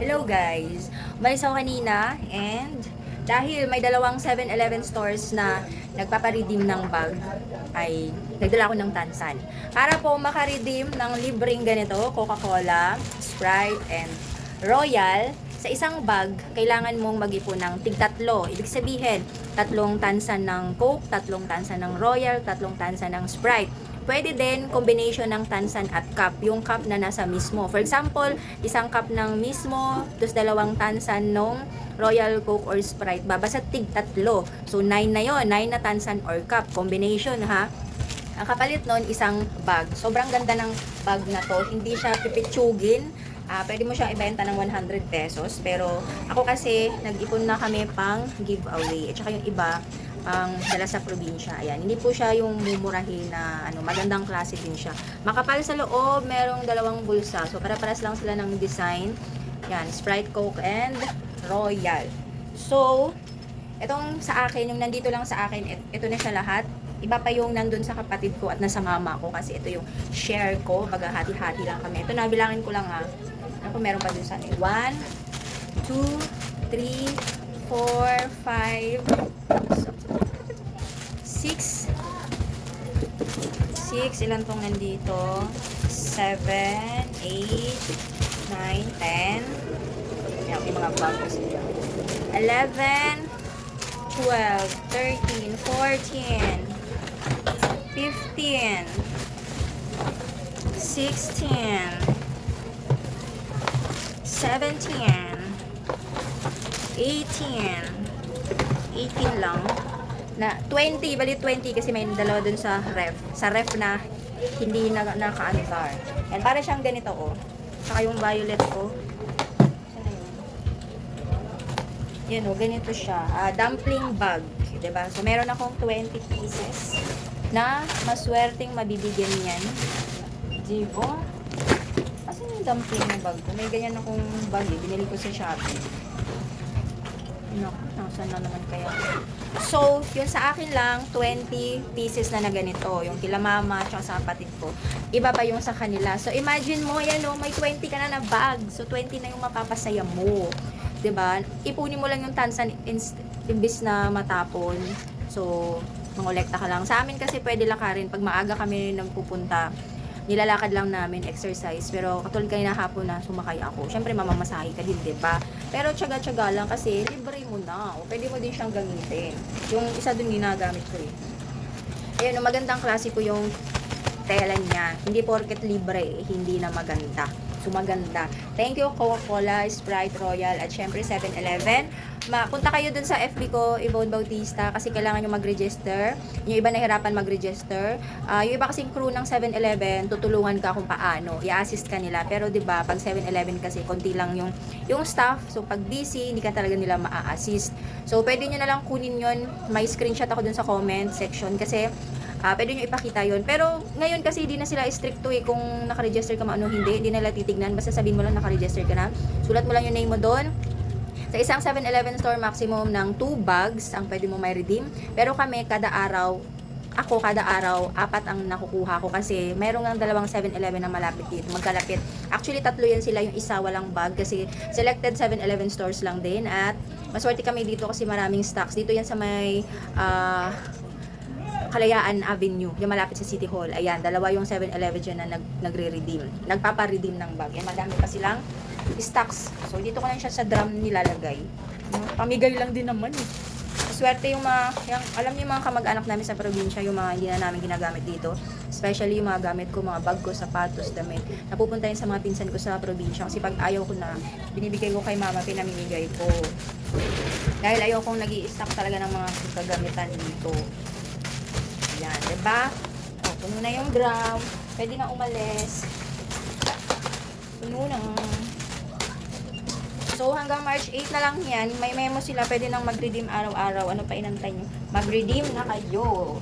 Hello guys! Umalis ako kanina and dahil may dalawang 7-Eleven stores na nagpaparedeem ng bag ay nagdala ako ng tansan. Para po makaredeem ng libreng ganito, Coca-Cola, Sprite, and Royal, sa isang bag, kailangan mong mag-ipon ng tigtatlo. Ibig sabihin, tatlong tansan ng Coke, tatlong tansan ng Royal, tatlong tansan ng Sprite. Pwede din combination ng tansan at cup, yung cup na nasa mismo. For example, isang cup ng mismo, tapos dalawang tansan ng Royal Coke or Sprite. ba? Basta tig tatlo. So, 9 na yon 9 na tansan or cup. Combination ha. Ang kapalit nun, isang bag. Sobrang ganda ng bag na to. Hindi siya pipitsugin. Ah, pwede mo siyang ibenta ng 100 pesos. Pero ako kasi, nag-ipon na kami pang giveaway. At saka yung iba, ang dala sa probinsya. Ayan, hindi po siya yung mumurahin na ano, magandang klase din siya. Makapal sa loob, merong dalawang bulsa. So, para-paras lang sila ng design. Yan, Sprite, Coke, and Royal. So, itong sa akin, yung nandito lang sa akin, ito na siya lahat. Iba pa yung nandun sa kapatid ko at nasa mama ko kasi ito yung share ko. Baga hati-hati lang kami. Ito na, bilangin ko lang ha. Kung meron pa dun sa akin? 1, 2, 3, 4, 5, 6, ilan tong nandito? 7, 8, 9, 10. Yan, may mga bago sila. 11, 12, 13, 14, 15, 16, 17, 18, 18 lang. Na 20, bali 20 kasi may dalawa dun sa ref. Sa ref na hindi na naka-antar. Yan, para siyang ganito oh. Saka yung violet yun? Yan oh, ganito siya. Ah, dumpling bag. 'di ba So, meron akong 20 pieces na maswerteng mabibigyan yan. Diba? Kasi yung dumpling bag ko. May ganyan akong bag eh. Binili ko sa Shopee. Naku, nasan na naman kaya. So, yun sa akin lang, 20 pieces na na ganito. Yung kila mama, tsaka sa kapatid ko. Iba pa yung sa kanila. So, imagine mo, yan o, may 20 ka na na bag. So, 20 na yung mapapasaya mo. ba Ipunin mo lang yung tansan imbis na matapon. So, mangolekta ka lang. Sa amin kasi pwede lakarin. Pag maaga kami nagpupunta, nilalakad lang namin exercise. Pero katulad kanina hapon na sumakay ako. Syempre mamamasahe ka din, di ba? Pero tsaga-tsaga lang kasi libre mo na. O pwede mo din siyang gamitin. Yung isa dun ginagamit ko eh. Ayun, magandang klase po yung tela niya. Hindi porket libre, eh, hindi na maganda. So, maganda. Thank you, Coca-Cola, Sprite, Royal, at syempre 7-Eleven. Ma punta kayo dun sa FB ko, Ibon Bautista, kasi kailangan nyo mag-register. Yung iba nahirapan mag-register. Ah, yung iba kasing crew ng 7-Eleven, tutulungan ka kung paano. I-assist ka nila. Pero 'di ba pag 7-Eleven kasi, konti lang yung, yung staff. So, pag busy, hindi ka talaga nila ma-assist. So, pwede nyo na lang kunin yon May screenshot ako dun sa comment section kasi Ah, pwede nyo ipakita yon Pero ngayon kasi hindi na sila stricto eh kung nakaregister ka maano hindi, hindi nila titignan. Basta sabihin mo lang nakaregister ka na. Sulat mo lang yung name mo doon. Sa isang 7-Eleven store maximum ng 2 bags ang pwede mo may redeem. Pero kami kada araw ako kada araw, apat ang nakukuha ko kasi meron ng dalawang 7-Eleven na malapit dito, magkalapit. Actually, tatlo yan sila, yung isa walang bag kasi selected 7-Eleven stores lang din at maswerte kami dito kasi maraming stocks. Dito yan sa may ah, Kalayaan Avenue, yung malapit sa City Hall. Ayan, dalawa yung 7-Eleven dyan na nag, nagre-redeem. Nagpapa-redeem ng bag. Yan, madami pa silang stocks. So, dito ko lang siya sa drum nilalagay. Pamigay lang din naman eh. Swerte yung mga, yung, alam niyo yung mga kamag-anak namin sa probinsya, yung mga hindi na namin ginagamit dito. Especially yung mga gamit ko, mga bag ko, sapatos, damit. Napupunta yun sa mga pinsan ko sa probinsya. Kasi pag ayaw ko na, binibigay ko kay mama, pinamimigay ko. Dahil ayaw kong nag stock talaga ng mga kagamitan dito. Diba? O, puno na yung drum. Pwede na umalis. Puno na. So, hanggang March 8 na lang yan. May memo sila. Pwede nang mag-redeem araw-araw. Ano pa inantay nyo? Mag-redeem na kayo.